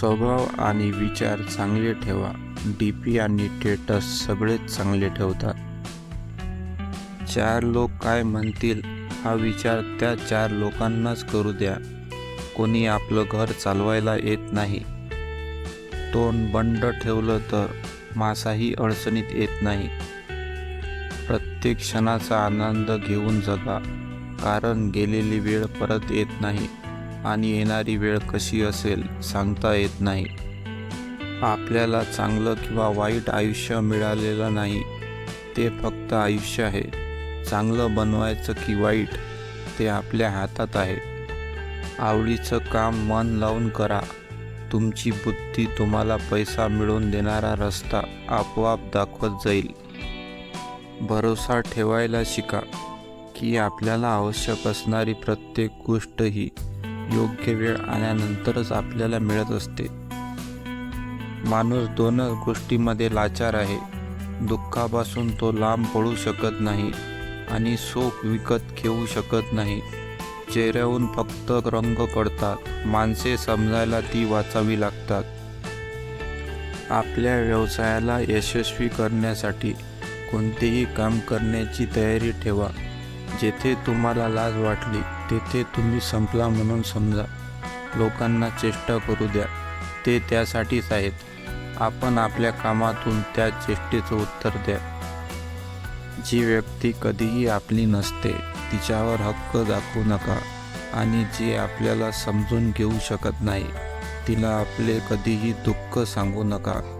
स्वभाव आणि विचार चांगले ठेवा. डी पी आणि टेटस सगळेच चांगले ठेवतात. चार लोक काय म्हणतील हा विचार त्या चार लोकांनाच करू द्या. कोणी आपलं घर चालवायला येत नाही. तोंड बंड ठेवलं तर मासाही अडचणीत येत नाही. प्रत्येक क्षणाचा आनंद घेऊन जगा. कारण गेलेली वेळ परत येत नाही. आणि येणारी वेळ कशी असेल सांगता येत नाही. आपल्याला चांगलं किंवा वाईट आयुष्य मिळालेलं नाही ते फक्त आयुष्य आहे. चांगलं बनवायचं की वाईट ते आपल्या हातात आहे. आवडीचं काम मन लावून करा. तुमची बुद्धी तुम्हाला पैसा मिळवून देणारा रस्ता आपोआप दाखवत जाईल. भरोसा ठेवायला शिका की आपल्याला आवश्यक असणारी प्रत्येक गोष्ट ही योग्य वेळ आल्यानंतरच आपल्याला मिळत असते. माणूस दोनच गोष्टीमध्ये लाचार आहे. दुःखापासून तो लांब पडू शकत नाही आणि सोप विकत घेऊ शकत नाही. चेहऱ्याहून फक्त रंग कळतात. माणसे समजायला ती वाचावी लागतात. आपल्या व्यवसायाला यशस्वी करण्यासाठी कोणतेही काम करण्याची तयारी ठेवा जेथे तुम्हाला लाज वाटली. तेथे तुम्ही संपला म्हणून समजा. लोकांना चेष्टा करू द्या. ते त्यासाठीच आहेत. आपण आपल्या कामातून त्या चेष्टेचं उत्तर द्या. जी व्यक्ती कधीही आपली नसते तिच्यावर हक्क दाखवू नका. आणि जी आपल्याला समजून घेऊ शकत नाही तिला आपले कधीही दुःख सांगू नका.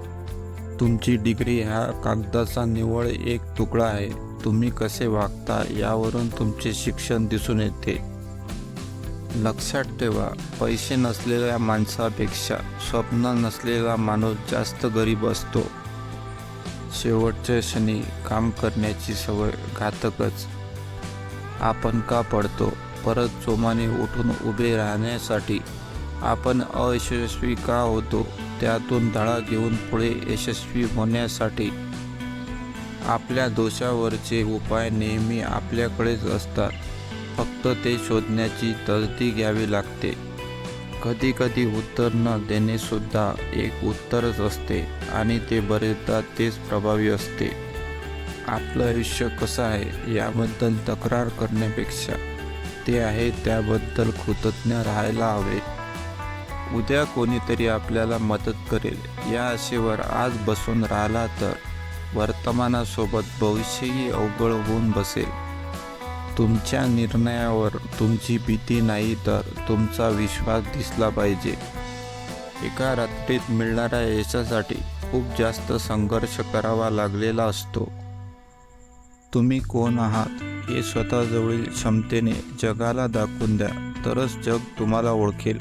तुमची डिग्री हा कागदाचा निव्वळ एक तुकडा आहे. तुम्ही कसे वागता यावरून तुमचे शिक्षण दिसून येते. लक्षात ठेवा पैसे नसलेल्या माणसापेक्षा स्वप्न नसलेला माणूस जास्त गरीब असतो. शेवटच्या क्षणी काम करण्याची सवय घातकच. आपण का पडतो? परत जोमाने उठून उभे राहण्यासाठी आपण अयशस्वी का होतो? त्यातून धडा घेऊन पुढे यशस्वी होण्यासाठी आपल्या दोषावरचे उपाय नेहमी आपल्याकडेच असतात. फक्त ते शोधण्याची तरती घ्यावी लागते. कधी कधी उत्तर न देणे सुद्धा एक उत्तरच असते आणि ते बरेचदा तेच प्रभावी असते. आपलं आयुष्य कसं आहे याबद्दल तक्रार करण्यापेक्षा ते आहे त्याबद्दल कृतज्ञ राहायला हवे. उद्या कोणीतरी आपल्याला मदत करेल या आशेवर आज बसून राहिला तर वर्तमानासोबत भविष्यही अवघड होऊन बसेल. तुमच्या निर्णयावर तुमची भीती नाही तर तुमचा विश्वास दिसला पाहिजे. एका रात्रीत मिळणाऱ्या यशासाठी खूप जास्त संघर्ष करावा लागलेला असतो. तुम्ही कोण आहात हे स्वतःजवळील क्षमतेने जगाला दाखवून द्या तरच जग तुम्हाला ओळखेल.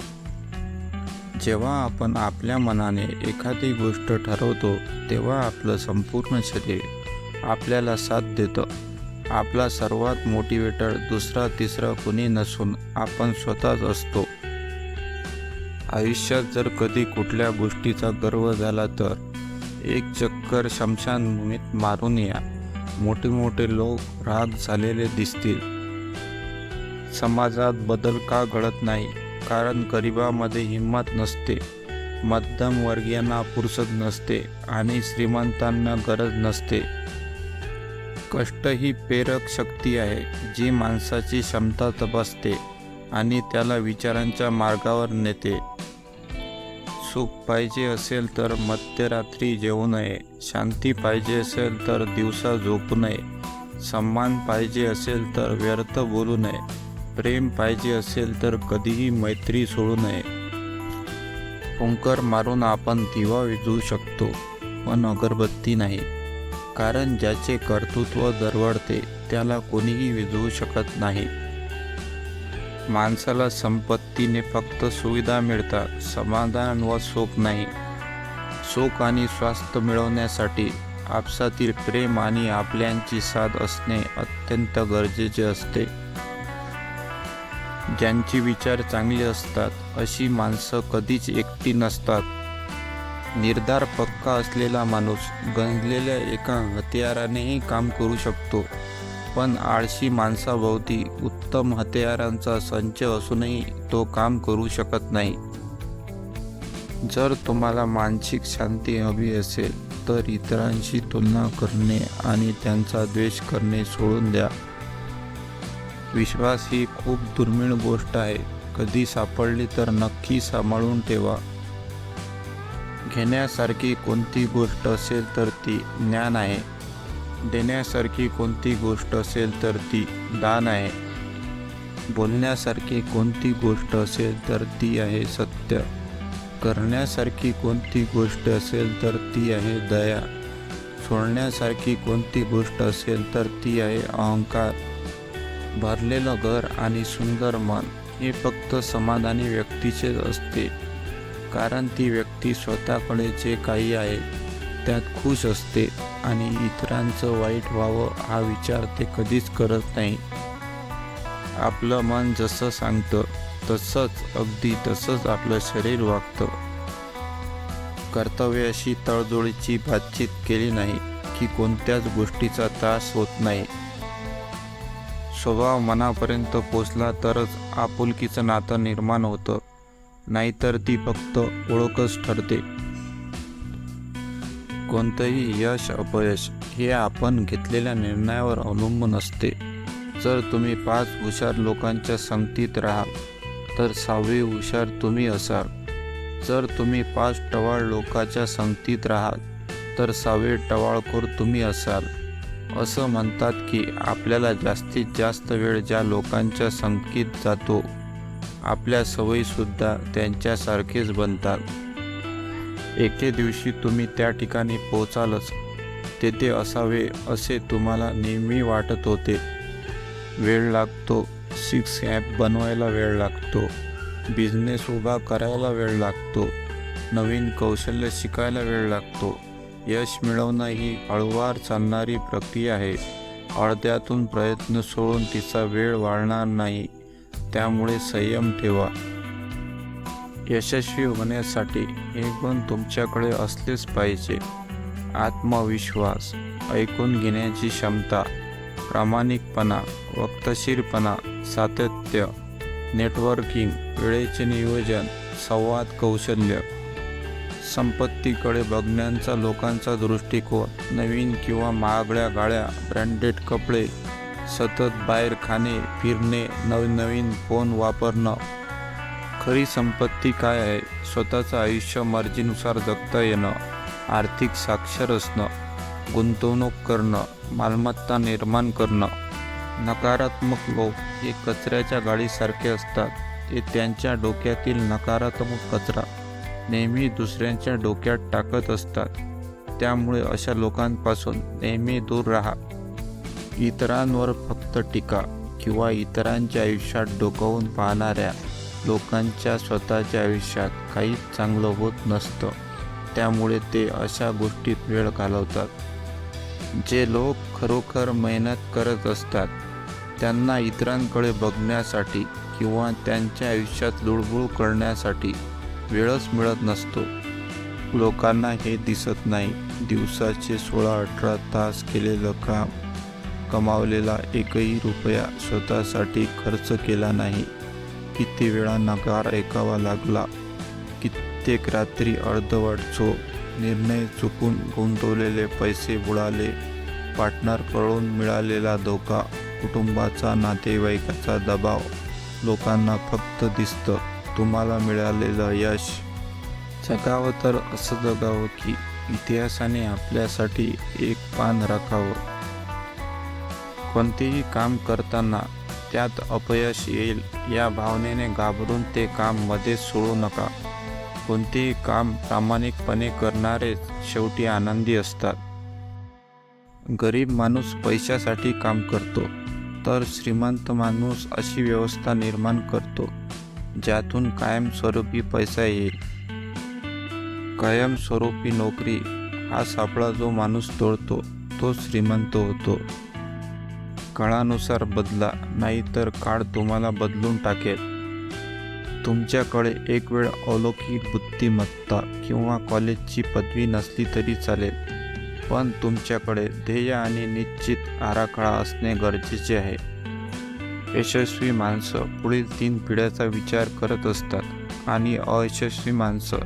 जेव्हा आपण आपल्या मनाने एखादी गोष्ट ठरवतो तेव्हा आपलं संपूर्ण शरीर आपल्याला साथ देतं. आपला सर्वात मोटिवेटर दुसरा तिसरा कुणी नसून आपण स्वतःच असतो. आयुष्यात जर कधी कुठल्या गोष्टीचा गर्व झाला तर एक चक्कर शमशानभूमीत मारून या. मोठे मोठे लोक राग झालेले दिसतील. समाजात बदल का घडत नाही? कारण गरिबामध्ये हिंमत नसते. मध्यमवर्गीयांना फुरसत नसते आणि श्रीमंतांना गरज नसते. कष्ट ही प्रेरक शक्ती आहे जी माणसाची क्षमता तपासते आणि त्याला विचारांच्या मार्गावर नेते. सुख पाहिजे असेल तर मध्यरात्री जेवू नये शांती पाहिजे असेल तर दिवसा झोपू नये सन्मान पाहिजे असेल तर व्यर्थ बोलू नये प्रेम पाहिजे असेल तर कधीही मैत्री सोडू नये. ओंकार मारून आपण दिवा विझू शकतो पण अगरबत्ती नाही. कारण ज्याचे कर्तृत्व दरवळते त्याला कोणीही विझवू शकत नाही. माणसाला संपत्तीने फक्त सुविधा मिळतात समाधान व सुख नाही. सुख आणि स्वास्थ्य मिळवण्यासाठी आपसातील प्रेम आणि आपल्यांची साथ असणे अत्यंत गरजेचे असते. ज्यांची विचार चांगले असतात अशी माणसं कधीच एकटी नसतात. निर्धार पक्का असलेला माणूस गंजलेल्या एका हत्यारानेही काम करू शकतो. पण आळशी माणसाभोवती उत्तम हत्यारांचा संच असूनही तो काम करू शकत नाही. जर तुम्हाला मानसिक शांती हवी असेल तर इतरांशी तुलना करणे आणि त्यांचा द्वेष करणे सोडून द्या. विश्वास ही खूप दुर्मिळ गोष्ट आहे. कधी सापडली तर नक्की सांभाळून ठेवा. घेण्यासारखी कोणती गोष्ट असेल तर ती ज्ञान आहे. देण्यासारखी कोणती गोष्ट असेल तर ती दान आहे. बोलण्यासारखी कोणती गोष्ट असेल तर ती आहे सत्य. करण्यासारखी कोणती गोष्ट असेल तर ती आहे दया. सोडण्यासारखी कोणती गोष्ट असेल तर ती आहे अहंकार. भरलेलं घर आणि सुंदर मन हे फक्त समाधानी व्यक्तीचेच असते. कारण ती व्यक्ती स्वतःकडे जे काही आहे त्यात खुश असते आणि इतरांचं वाईट व्हावं हा विचार ते कधीच करत नाही. आपलं मन जसं सांगतं तसंच अगदी तसंच आपलं शरीर वागतं. कर्तव्याशी तळजोडीची बातचीत केली नाही की कोणत्याच गोष्टीचा त्रास होत नाही. स्वभाव मनापर्यंत पोचला तरच आपुलकीचं नातं निर्माण होतं. नाहीतर ती फक्त ओळखच ठरते. कोणतंही यश अपयश हे आपण घेतलेल्या निर्णयावर अवलंबून असते. जर तुम्ही पाच हुशार लोकांच्या संगतीत राहाल तर सहावी हुशार तुम्ही असाल. जर तुम्ही पाच टवाळ लोकांच्या संगतीत राहाल तर सहावे टवाळखोर तुम्ही असाल. असं म्हणतात की आपल्याला जास्तीत जास्त वेळ ज्या लोकांच्या संगतीत जातो आपल्या सवयीसुद्धा त्यांच्यासारखेच बनतात. एके दिवशी तुम्ही त्या ठिकाणी पोचालच तेथे असावे असे तुम्हाला नेहमी वाटत होते. वेळ लागतो. सिक्स ॲप बनवायला वेळ लागतो. बिझनेस उभा करायला वेळ लागतो. नवीन कौशल्य शिकायला वेळ लागतो. यश मिळवणं ही हळूवार चालणारी प्रक्रिया आहे. अर्ध्यातून प्रयत्न सोडून तिचा वेळ वाढणार नाही. त्यामुळे संयम ठेवा. यशस्वी होण्यासाठी हे गुण तुमच्याकडे असलेच पाहिजे. आत्मविश्वास ऐकून घेण्याची क्षमता प्रामाणिकपणा वक्तशीरपणा सातत्य नेटवर्किंग वेळेचे नियोजन संवाद कौशल्य. संपत्तीकडे बघण्याचा लोकांचा दृष्टिकोन नवीन किंवा महागड्या गाड्या ब्रँडेड कपडे सतत बाहेर खाणे फिरणे नवनवीन फोन वापरणं. खरी संपत्ती काय आहे? स्वतःचं आयुष्य मर्जीनुसार जगता येणं. आर्थिक साक्षर असणं. गुंतवणूक करणं. मालमत्ता निर्माण करणं. नकारात्मक लोक हे कचऱ्याच्या गाडीसारखे असतात. ते त्यांच्या डोक्यातील नकारात्मक कचरा नेहमी दुसऱ्यांच्या डोक्यात टाकत असतात. त्यामुळे अशा लोकांपासून नेहमी दूर राहा. इतरांवर फक्त टीका किंवा इतरांच्या आयुष्यात डोकावून पाहणाऱ्या लोकांच्या स्वतःच्या आयुष्यात काहीच चांगलं होत नसतं. त्यामुळे ते अशा गोष्टीत वेळ घालवतात. जे लोक खरोखर मेहनत करत असतात त्यांना इतरांकडे बघण्यासाठी किंवा त्यांच्या आयुष्यात लुळबुळ करण्यासाठी वेळच मिळत नसतो. लोकांना हे दिसत नाही. दिवसाचे सोळा अठरा तास केलेलं काम कमावलेला एकही रुपया स्वतःसाठी खर्च केला नाही. किती वेळा नकार ऐकावा लागला. कित्येक रात्री अर्धवट झोप निर्णय चुकून गुंतवलेले पैसे बुडाले. पार्टनरकडून मिळालेला धोका कुटुंबाचा नातेवाईकाचा दबाव लोकांना फक्त दिसतं तुम्हाला मिळालेलं यश. जगावं तर असं जगावं की इतिहासाने आपल्यासाठी एक पान राखावं. कोणतेही काम करताना त्यात अपयश येईल या भावनेने घाबरून ते काम मध्येच सोडू नका. कोणतेही काम प्रामाणिकपणे करणारे शेवटी आनंदी असतात. गरीब माणूस पैशासाठी काम करतो तर श्रीमंत माणूस अशी व्यवस्था निर्माण करतो ज्यातून कायमस्वरूपी पैसा येईल. कायमस्वरूपी नोकरी हा सापळा जो माणूस तोडतो तो श्रीमंत होतो. काळानुसार बदला नाहीतर काळ तुम्हाला बदलून टाकेल. तुमच्याकडे एक वेळ अलौकिक बुद्धिमत्ता किंवा कॉलेजची पदवी नसली तरी चालेल पण तुमच्याकडे ध्येय आणि निश्चित आराखडा असणे गरजेचे आहे. यशस्वी माणसं पुढील तीन पिढ्याचा विचार करत असतात आणि अयशस्वी माणसं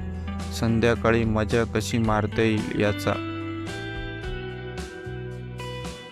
संध्याकाळी मजा कशी मारता येईल याचा